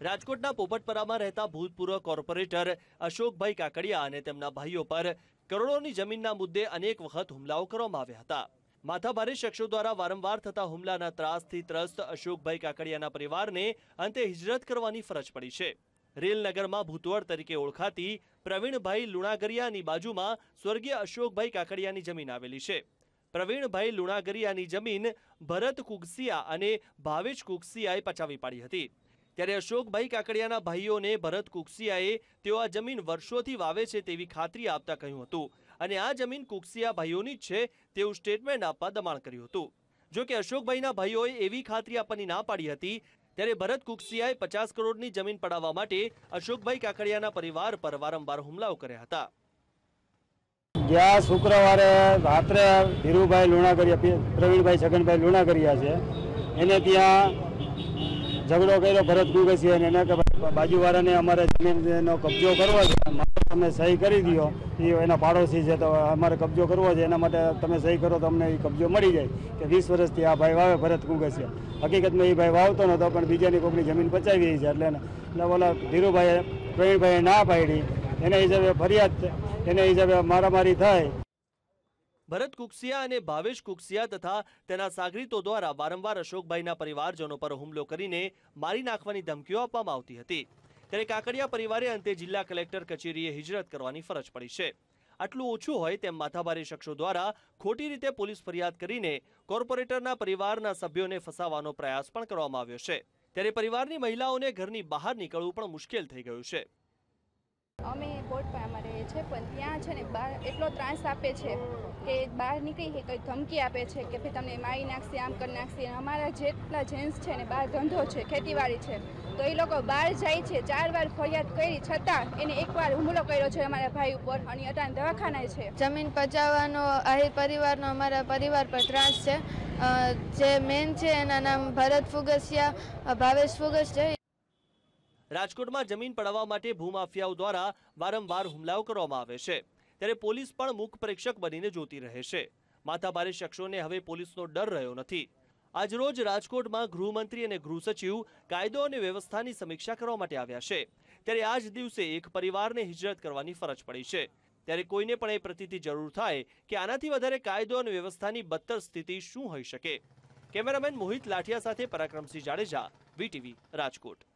રાજકોટના પોપટપરામાં રહેતા ભૂતપૂર્વ કોર્પોરેટર અશોકભાઈ કાકડિયા અને તેમના ભાઈઓ પર કરોડોની જમીનના મુદ્દે અનેક વખત હુમલાઓ કરવામાં આવ્યા હતા. માથાભારે શખ્સો દ્વારા વારંવાર થતા હુમલાના ત્રાસથી ત્રસ્ત અશોકભાઈ કાકડિયાના પરિવારને અંતે હિજરત કરવાની ફરજ પડી છે. રેલનગરમાં ભૂતવડ તરીકે ઓળખાતી પ્રવીણભાઈ લુણાગરિયાની બાજુમાં સ્વર્ગીય અશોકભાઈ કાકડિયાની જમીન આવેલી છે. પ્રવીણભાઈ લુણાગરિયાની જમીન ભરત કુગસિયા અને ભાવેશ કુગસિયાએ પચાવી પાડી હતી. ત્યારે અશોકભાઈ કાકડિયાના ભાઈઓને ભરત કુકસિયાએ તેઓ આ જમીન વર્ષોથી વાવે છે તેવી ખાતરી આપતા કહ્યું હતું. અને આ જમીન કુકસિયા ભાઈઓની જ છે તેવું સ્ટેટમેન્ટ આપવા દબાણ કર્યું હતું. જો કે અશોકભાઈના ભાઈઓએ એવી ખાતરી આપવાની ના પાડી હતી, ત્યારે ભરત કુકસિયાએ પચાસ કરોડની જમીન પડાવવા માટે અશોકભાઈ કાકડિયાના પરિવાર પર વારંવાર હુમલાઓ કર્યા હતા. ગયા શુક્રવારે રાત્રે ધીરુભાઈ લુણાગરિયા પ્રવીણભાઈ છગનભાઈ લુણાગરિયા છે, એને ત્યાં ઝઘડો કર્યો, ભરત ગુગસિયા એને કે બાજુવાળાને અમારે જમીનનો કબજો કરવો છે. તમે સહી કરી દો, એ એના પાડોશી છે, તો અમારે કબજો કરવો છે. એના માટે તમે સહી કરો, તો અમને એ કબજો મળી જાય કે વીસ વર્ષથી આ ભાઈ વાવે ભરત ગુગસિયા હકીકતમાં એ ભાઈ વાવતો નહોતો, પણ બીજાની કોકની જમીન પચાવી છે. એટલે એટલે ઓલા ધીરુભાઈએ, પ્રવીણભાઈએ ના પાડી. એના હિસાબે ફરિયાદ, એના હિસાબે મારામારી થાય. ભરત કુકસિયા અને ભાવેશ કુકસિયા તથા તેના સાગરીતો દ્વારા વારંવાર અશોકભાઈના પરિવારજનો પર હુમલો કરીને મારી નાખવાની ધમકીઓ આપવામાં આવતી હતી. ત્યારે કાકડિયા પરિવારે અંતે જિલ્લા કલેક્ટર કચેરીએ હિજરત કરવાની ફરજ પડી છે. આટલું ઓછું હોય તેમ માથાભારી શખ્સો દ્વારા ખોટી રીતે પોલીસ ફરિયાદ કરીને કોર્પોરેટરના પરિવારના સભ્યોને ફસાવવાનો પ્રયાસ પણ કરવામાં આવ્યો છે. ત્યારે પરિવારની મહિલાઓને ઘરની બહાર નીકળવું પણ મુશ્કેલ થઈ ગયું છે. અમે કોટપામાં રહીએ છે, પણ ત્યાં છે ને બહાર એટલો ત્રાસ આપે છે કે બહાર નીકળી કંઈ ધમકી આપે છે કે ભાઈ તમને મારી નાખશે, આમ કરી નાખશે. અમારા જેટલા જેન્ટ્સ છે ને બહાર ધંધો છે, ખેતીવાડી છે, તો એ લોકો બહાર જાય છે, ચાર વાર ફરિયાદ કરી, છતાં એને એકવાર હુમલો કર્યો છે અમારા ભાઈ ઉપર અને અત્યારે દવાખાના છે. જમીન પચાવવાનો, આહિર પરિવારનો અમારા પરિવાર પર ત્રાસ છે. જે મેન છે એના નામ ભરત ફુગસિયા ભાવેશ ફુગસ છે રાજકોટમાં જમીન પડાવવા માટે ભૂમાફિયાઓ દ્વારા વારંવાર હુમલાઓ કરવામાં આવે છે. ત્યારે પોલીસ પણ મુખ પ્રેક્ષક બનીને જોતી રહે છે. માથાભારે શખ્સોને હવે પોલીસનો ડર રહ્યો નથી. આજરોજ રાજકોટમાં ગૃહમંત્રી અને ગૃહ સચિવ કાયદો અને વ્યવસ્થાની સમીક્ષા કરવા માટે આવ્યા છે. ત્યારે આજ દિવસે એક પરિવારને હિજરત કરવાની ફરજ પડી છે. ત્યારે કોઈને પણ એ પ્રતિથી જરૂર થાય કે આનાથી વધારે કાયદો અને વ્યવસ્થાની બદતર સ્થિતિ શું હોઈ શકે. કેમેરામેન મોહિત લાઠિયા સાથે પરાક્રમસિંહ જાડેજા, વીટીવી રાજકોટ.